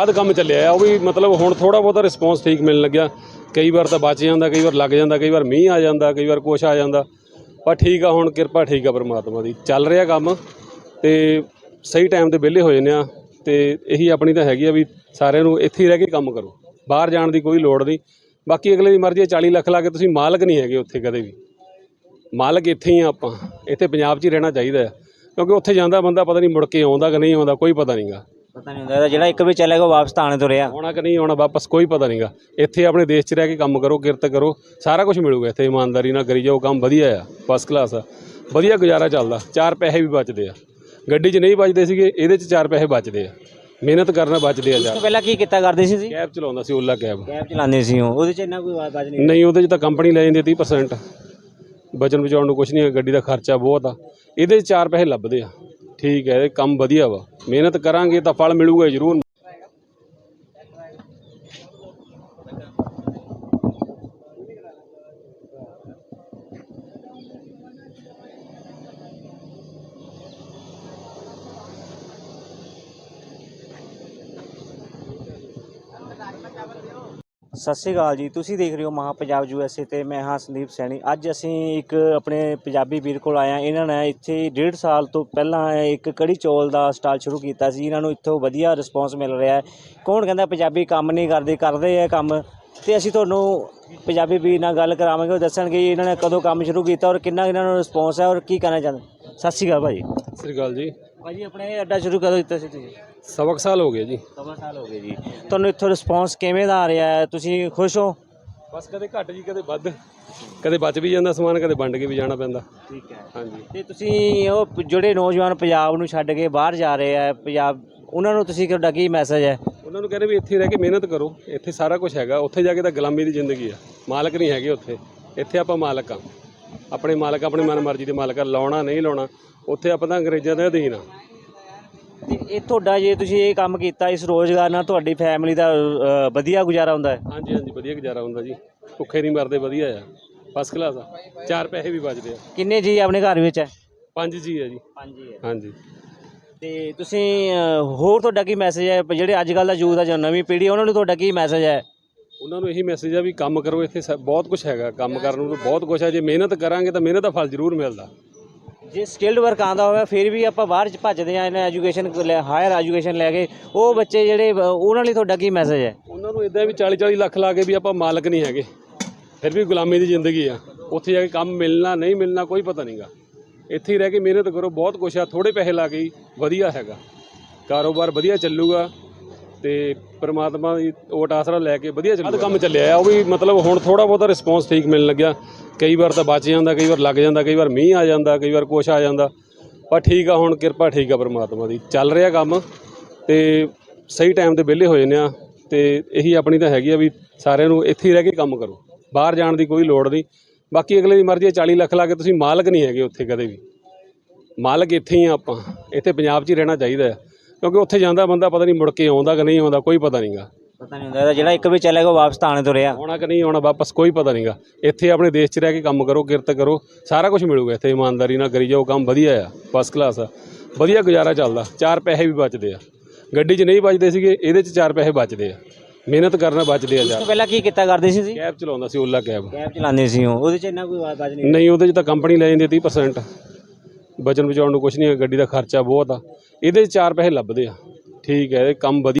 ਬਾਅਦ ਕੰਮ ਚੱਲਿਆ ਆ, ਉਹ ਵੀ ਮਤਲਬ ਹੁਣ ਥੋੜਾ ਬਹੁਤਾ ਰਿਸਪੌਂਸ ਠੀਕ ਮਿਲਣ ਲੱਗਿਆ। ਕਈ ਵਾਰ ਤਾਂ ਬਚ ਜਾਂਦਾ, ਕਈ ਵਾਰ ਲੱਗ ਜਾਂਦਾ, ਕਈ ਵਾਰ ਮੀਂਹ ਆ ਜਾਂਦਾ, ਕਈ ਵਾਰ ਕੁਛ ਆ ਜਾਂਦਾ। ਪਰ ਠੀਕ ਆ, ਹੁਣ ਕਿਰਪਾ ਠੀਕ ਆ ਪਰਮਾਤਮਾ ਦੀ। ਚੱਲ ਰਿਹਾ ਕੰਮ ਤੇ ਸਹੀ ਟਾਈਮ ਤੇ ਵਿਹਲੇ ਹੋ ਜਾਂਦੇ ਆ ਤੇ ਇਹੀ ਆਪਣੀ ਤਾਂ ਹੈਗੀ ਆ ਵੀ ਸਾਰਿਆਂ ਨੂੰ ਇੱਥੇ ਹੀ ਰਹਿ ਕੇ ਕੰਮ ਕਰੋ। ਬਾਹਰ ਜਾਣ ਦੀ ਕੋਈ ਲੋੜ ਨਹੀਂ। ਬਾਕੀ ਅਗਲੇ ਦੀ ਮਰਜ਼ੀ ਹੈ 40 ਲੱਖ ਲਾ ਕੇ ਤੁਸੀਂ ਮਾਲਕ ਨਹੀਂ ਹੈਗੇ ਉੱਥੇ ਕਦੇ ਵੀ। ਮਾਲਕ ਇੱਥੇ ਹੀ ਆ ਆਪਾਂ। ਇੱਥੇ ਪੰਜਾਬ 'ਚ ਹੀ ਰਹਿਣਾ ਚਾਹੀਦਾ ਆ। ਕਿਉਂਕਿ ਉੱਥੇ ਜਾਂਦਾ ਬੰਦਾ, ਪਤਾ ਨਹੀਂ ਮੁੜ ਕੇ ਆਉਂਦਾ ਕਿ ਨਹੀਂ ਆਉਂਦਾ, ਕੋਈ ਪਤਾ ਨਹੀਂਗਾ ਪਤਾ ਨਹੀਂ ਹੁੰਦਾ ਇਹਦਾ ਜਿਹੜਾ ਇੱਕ ਵੀ ਚਲੇ ਗਿਆ ਵਾਪਸ ਤਾਂ ਰਿਹਾ। ਆਉਣਾ ਕਿ ਨਹੀਂ ਆਉਣਾ ਵਾਪਸ ਕੋਈ ਪਤਾ ਨਹੀਂਗਾ। ਇੱਥੇ ਆਪਣੇ ਦੇਸ਼ 'ਚ ਰਹਿ ਕੇ ਕੰਮ ਕਰੋ ਕਿਰਤ ਕਰੋ ਸਾਰਾ ਕੁਝ ਮਿਲੂਗਾ ਇੱਥੇ ਇਮਾਨਦਾਰੀ ਨਾਲ ਕਰੀ ਜਾਓ ਕੰਮ ਵਧੀਆ ਆ ਫਸਟ ਕਲਾਸ ਆ। ਵਧੀਆ ਗੁਜ਼ਾਰਾ ਚੱਲਦਾ ਚਾਰ ਪੈਸੇ ਵੀ ਬਚਦੇ ਆ। ਗੱਡੀ 'ਚ ਨਹੀਂ ਬਚਦੇ ਸੀਗੇ ਇਹਦੇ 'ਚ ਚਾਰ ਪੈਸੇ ਬਚਦੇ ਆ। ਮਿਹਨਤ ਕਰਨਾ ਬਚਦੇ ਆ ਉਸ ਯਾਰ ਪਹਿਲਾਂ ਕੀ ਕੀਤਾ ਕਰਦੇ ਸੀ ਤੁਸੀਂ? ਕੈਬ ਚਲਾਉਂਦਾ ਸੀ ਓਲਾ ਕੈਬ। ਕੈਬ ਚਲਾਉਂਦੇ ਸੀ ਉਹ ਉਹਦੇ ਚ ਇੰਨਾ ਕੋਈ ਆਵਾਜ਼ ਨਹੀਂ ਨਹੀਂ ਉਹਦੇ 'ਚ ਤਾਂ ਕੰਪਨੀ ਲੈ ਜਾਂਦੀ ਆ 30% ਬਚਨ ਬਚਾਉਣ ਨੂੰ ਕੁਝ ਨਹੀਂ ਹੈ ਗੱਡੀ ਦਾ ਖਰਚਾ ਬਹੁਤ ਆ। ਇਹਦੇ 'ਚ ਚਾਰ ਪੈਸੇ ਲੱਭਦੇ ਆ। ਠੀਕ ਹੈ ਇਹ ਕੰਮ ਵਧੀਆ ਵਾ। ਮਿਹਨਤ ਕਰਾਂਗੇ ਤਾਂ ਫਲ ਮਿਲੂਗਾ ਜ਼ਰੂਰ। ਸਤਿ ਸ਼੍ਰੀ ਅਕਾਲ ਜੀ। ਤੁਸੀਂ ਦੇਖ ਰਹੇ ਹੋ ਮਹਾ ਪੰਜਾਬ ਯੂਐਸਏ ਤੇ ਮੈਂ ਹਾਂ ਸੰਦੀਪ ਸੈਣੀ। ਅੱਜ ਅਸੀਂ ਇੱਕ ਆਪਣੇ ਪੰਜਾਬੀ ਵੀਰ ਕੋਲ ਆਏ ਹਾਂ। ਇਹਨਾਂ ਨੇ ਇੱਥੇ ਡੇਢ ਸਾਲ ਤੋਂ ਪਹਿਲਾਂ ਇੱਕ ਕੜੀ ਚੌਲ ਦਾ ਸਟਾਲ ਸ਼ੁਰੂ ਕੀਤਾ ਸੀ। ਇਹਨਾਂ ਨੂੰ ਇੱਥੋਂ ਵਧੀਆ ਰਿਸਪੌਂਸ ਮਿਲ ਰਿਹਾ ਹੈ। ਕੌਣ ਕਹਿੰਦਾ ਪੰਜਾਬੀ ਕੰਮ ਨਹੀਂ ਕਰਦੇ ਕਰਦੇ ਆ ਕੰਮ? ਤੇ ਅਸੀਂ ਤੁਹਾਨੂੰ ਪੰਜਾਬੀ ਵੀਰ ਨਾਲ ਗੱਲ ਕਰਾਵਾਂਗੇ। ਉਹ ਦੱਸਣਗੇ ਇਹਨਾਂ ਨੇ ਕਦੋਂ ਕੰਮ ਸ਼ੁਰੂ ਕੀਤਾ ਔਰ ਕਿੰਨਾ ਇਹਨਾਂ ਨੂੰ ਰਿਸਪੌਂਸ ਹੈ ਔਰ ਕੀ ਕਹਿਣਾ ਚਾਹੁੰਦੇ? ਸਤਿ ਸ਼੍ਰੀ ਅਕਾਲ ਭਾਜੀ। ਸਤਿ ਸ੍ਰੀ ਅਕਾਲ ਜੀ। ਭਾਜੀ ਆਪਣੇ ਇਹ ਅੱਡਾ ਸ਼ੁਰੂ ਕਦੋਂ ਕੀਤਾ ਸੀ ਤੁਸੀਂ? ਸਬਕ ਸਾਲ ਹੋ ਗਏ ਜੀ। ਸਵਾ ਸਾਲ ਹੋ ਗਏ ਜੀ। ਤੁਹਾਨੂੰ ਇੱਥੋਂ ਰਿਸਪੌਂਸ ਕਿਵੇਂ ਦਾ ਆ ਰਿਹਾ ਹੈ? ਤੁਸੀਂ ਖੁਸ਼ ਹੋ? ਬਸ ਕਦੇ ਘੱਟ ਜੀ ਕਦੇ ਵੱਧ। ਕਦੇ ਬਚ ਵੀ ਜਾਂਦਾ ਸਮਾਨ ਕਦੇ ਵੰਡ ਕੇ ਵੀ ਜਾਣਾ ਪੈਂਦਾ। ਠੀਕ ਹੈ। ਹਾਂਜੀ। ਤੇ ਤੁਸੀਂ ਉਹ ਜਿਹੜੇ ਨੌਜਵਾਨ ਪੰਜਾਬ ਨੂੰ ਛੱਡ ਕੇ ਬਾਹਰ ਜਾ ਰਹੇ ਆ ਪੰਜਾਬ ਉਹਨਾਂ ਨੂੰ ਤੁਸੀਂ ਤੁਹਾਡਾ ਕੀ ਮੈਸੇਜ ਹੈ? ਉਹਨਾਂ ਨੂੰ ਕਹਿੰਦੇ ਵੀ ਇੱਥੇ ਰਹਿ ਕੇ ਮਿਹਨਤ ਕਰੋ। ਇੱਥੇ ਸਾਰਾ ਕੁਝ ਹੈਗਾ। ਉੱਥੇ ਜਾ ਕੇ ਤਾਂ ਗੁਲਾਮੀ ਦੀ ਜ਼ਿੰਦਗੀ ਆ। ਮਾਲਕ ਨਹੀਂ ਹੈਗੇ ਉੱਥੇ। ਇੱਥੇ ਆਪਾਂ ਮਾਲਕ ਆ। ਆਪਣੇ ਮਾਲਕ ਆਪਣੀ ਮਨ ਮਰਜ਼ੀ ਦੇ ਮਾਲਕ ਆ। ਲਾਉਣਾ ਨਹੀਂ ਲਾਉਣਾ। ਉੱਥੇ ਆਪਾਂ ਤਾਂ ਅੰਗਰੇਜ਼ਾਂ ਦੇ ਅਧੀਨ ਆ। ਤੇ ਇਹ ਤੁਹਾਡਾ ਜੇ ਤੁਸੀਂ ਇਹ ਕੰਮ ਕੀਤਾ ਇਸ ਰੋਜ਼ਗਾਰ ਨਾਲ ਤੁਹਾਡੀ ਫੈਮਿਲੀ ਦਾ ਅ, ਵਧੀਆ ਗੁਜ਼ਾਰਾ ਹੁੰਦਾ ਹੈ? ਹਾਂਜੀ ਹਾਂਜੀ ਵਧੀਆ ਗੁਜ਼ਾਰਾ ਹੁੰਦਾ ਜੀ। ਭੁੱਖੇ ਨਹੀਂ ਮਰਦੇ ਵਧੀਆ ਆ। ਫਸਟ ਕਲਾਸ ਆ। ਚਾਰ ਪੈਸੇ ਵੀ ਬਚਦੇ ਆ। ਕਿੰਨੇ ਜੀ ਆਪਣੇ ਘਰ ਵਿੱਚ ਹੈ? ਪੰਜ ਜੀ ਆ ਜੀ। ਪੰਜ ਹੀ ਹੈ ਹਾਂਜੀ। ਤੇ ਤੁਸੀਂ ਅ, ਹੋਰ ਤੁਹਾਡਾ ਕੀ ਮੈਸੇਜ ਹੈ? ਜਿਹੜੇ ਅੱਜ ਕੱਲ੍ਹ ਦਾ ਯੂਥ ਆ ਜੋ ਨਵੀਂ ਪੀੜ੍ਹੀ ਉਹਨਾਂ ਨੂੰ ਤੁਹਾਡਾ ਕੀ ਮੈਸੇਜ ਹੈ? ਉਹਨਾਂ ਨੂੰ ਇਹੀ ਮੈਸੇਜ ਆ ਵੀ ਕੰਮ ਕਰੋ ਇੱਥੇ ਸ- ਬਹੁਤ ਕੁਝ ਹੈਗਾ। ਕੰਮ ਕਰਨ ਨੂੰ ਤਾਂ ਬਹੁਤ ਕੁਝ ਆ। ਜੇ ਮਿਹਨਤ ਕਰਾਂਗੇ ਤਾਂ ਮਿਹਨਤ ਦਾ ਫਲ ਜ਼ਰੂਰ ਮਿਲਦਾ। ਜੇ ਸਕਿਲਡ ਵਰਕ ਆਂਦਾ ਹੋਵੇ ਫਿਰ ਵੀ ਆਪਾਂ ਬਾਹਰ ਚ ਭੱਜਦੇ ਆ ਇਹਨਾਂ ਐਜੂਕੇਸ਼ਨ ਹਾਇਰ ਐਜੂਕੇਸ਼ਨ ਲੈ ਕੇ ਉਹ ਬੱਚੇ ਜਿਹੜੇ ਉਹਨਾਂ ਲਈ ਤੁਹਾਡਾ ਕੀ ਮੈਸੇਜ ਹੈ? ਉਹਨਾਂ ਨੂੰ ਇਦਾਂ ਵੀ 40 40 ਲੱਖ ਲਾ ਕੇ ਵੀ ਆਪਾਂ ਮਾਲਕ ਨਹੀਂ ਹੈਗੇ। ਫਿਰ ਵੀ ਗੁਲਾਮੀ ਦੀ ਜ਼ਿੰਦਗੀ ਆ। ਉੱਥੇ ਜਾ ਕੇ ਕੰਮ ਮਿਲਣਾ ਨਹੀਂ ਮਿਲਣਾ ਕੋਈ ਪਤਾ ਨਹੀਂਗਾ ਇੱਥੇ ਹੀ ਰਹਿ ਕੇ ਮਿਹਨਤ ਕਰੋ ਬਹੁਤ ਕੁਛ ਆ ਥੋੜੇ ਪੈਸੇ ਲਾ ਕੇ ਹੀ ਵਧੀਆ ਹੈਗਾ। ਕਾਰੋਬਾਰ ਵਧੀਆ ਚੱਲੂਗਾ ਤੇ ਪ੍ਰਮਾਤਮਾ ਦੀ ਓਟ ਆਸਰਾ ਲੈ ਕੇ ਵਧੀਆ ਚੱਲੂਗਾ। ਕੰਮ ਚੱਲਿਆ ਆ ਉਹ ਵੀ ਮਤਲਬ ਹੁਣ ਥੋੜਾ ਬਹੁਤਾ ਰਿਸਪੌਂਸ ਠੀਕ ਮਿਲਣ ਲੱਗਿਆ। ਕਈ ਵਾਰ ਤਾਂ ਬਚ ਜਾਂਦਾ, ਕਈ ਵਾਰ ਲੱਗ ਜਾਂਦਾ, ਕਈ ਵਾਰ ਮੀਂਹ ਆ ਜਾਂਦਾ, ਕਈ ਵਾਰ ਕੁਛ ਆ ਜਾਂਦਾ। ਪਰ ਠੀਕ ਆ, ਹੁਣ ਕਿਰਪਾ ਠੀਕ ਆ ਪਰਮਾਤਮਾ ਦੀ। ਚੱਲ ਰਿਹਾ ਕੰਮ ਤੇ ਸਹੀ ਟਾਈਮ ਤੇ ਵਿਹਲੇ ਹੋ ਜਾਂਦੇ ਆ ਤੇ ਇਹੀ ਆਪਣੀ ਤਾਂ ਹੈਗੀ ਆ ਵੀ ਸਾਰਿਆਂ ਨੂੰ ਇੱਥੇ ਹੀ ਰਹਿ ਕੇ ਕੰਮ ਕਰੋ। ਬਾਹਰ ਜਾਣ ਦੀ ਕੋਈ ਲੋੜ ਨਹੀਂ। ਬਾਕੀ ਅਗਲੇ ਦੀ ਮਰਜ਼ੀ ਹੈ 40 ਲੱਖ ਲਾ ਕੇ ਤੁਸੀਂ ਮਾਲਕ ਨਹੀਂ ਹੈਗੇ ਉੱਥੇ ਕਦੇ ਵੀ। ਮਾਲਕ ਇੱਥੇ ਹੀ ਆ ਆਪਾਂ। ਇੱਥੇ ਪੰਜਾਬ 'ਚ ਹੀ ਰਹਿਣਾ ਚਾਹੀਦਾ ਆ। ਕਿਉਂਕਿ ਉੱਥੇ ਜਾਂਦਾ ਬੰਦਾ, ਪਤਾ ਨਹੀਂ ਮੁੜ ਕੇ ਆਉਂਦਾ ਕਿ ਨਹੀਂ ਆਉਂਦਾ, ਕੋਈ ਪਤਾ ਨਹੀਂਗਾ ਪਤਾ ਨਹੀਂ ਹੁੰਦਾ ਇਹਦਾ ਜਿਹੜਾ ਇੱਕ ਵੀ ਚਲੇ ਗਿਆ ਵਾਪਸ ਤਾਂ ਆਣੇ ਤੋਂ ਰਿਹਾ। ਆਉਣਾ ਕਿ ਨਹੀਂ ਆਉਣਾ ਵਾਪਸ ਕੋਈ ਪਤਾ ਨਹੀਂਗਾ ਇੱਥੇ ਆਪਣੇ ਦੇਸ਼ 'ਚ ਰਹਿ ਕੇ ਕੰਮ ਕਰੋ ਕਿਰਤ ਕਰੋ ਸਾਰਾ ਕੁਝ ਮਿਲੂਗਾ ਇੱਥੇ ਇਮਾਨਦਾਰੀ ਨਾਲ ਕਰੀ ਜਾਓ ਕੰਮ ਵਧੀਆ ਆ ਫਸਟ ਕਲਾਸ ਆ। ਵਧੀਆ ਗੁਜ਼ਾਰਾ ਚੱਲਦਾ ਚਾਰ ਪੈਸੇ ਵੀ ਬਚਦੇ ਆ। ਗੱਡੀ 'ਚ ਨਹੀਂ ਬਚਦੇ ਸੀਗੇ ਇਹਦੇ 'ਚ ਚਾਰ ਪੈਸੇ ਬਚਦੇ ਆ। ਮਿਹਨਤ ਕਰਨਾ ਬਚਦੇ ਆ ਯਾਰ ਪਹਿਲਾਂ ਕੀ ਕੀਤਾ ਕਰਦੇ ਸੀ ਤੁਸੀਂ? ਕੈਬ ਚਲਾਉਂਦਾ ਸੀ ਓਲਾ ਕੈਬ। ਕੈਬ ਚਲਾਉਂਦੇ ਸੀ ਉਹ ਉਹਦੇ ਚ ਇੰਨਾ ਕੋਈ ਆਵਾਜ਼ ਨਹੀਂ। ਨਹੀਂ ਉਹਦੇ 'ਚ ਤਾਂ ਕੰਪਨੀ ਲੈ ਜਾਂਦੀ ਆ 30% ਬਚਨ ਬਚਾਉਣ ਨੂੰ ਕੁਝ ਨਹੀਂ ਹੈ ਗੱਡੀ ਦਾ ਖਰਚਾ ਬਹੁਤ ਆ। ਇਹਦੇ 'ਚ ਚਾਰ ਪੈਸੇ ਲੱਭਦੇ ਆ। ਠੀਕ ਹੈ ਇਹ ਕੰਮ ਵਧੀਆ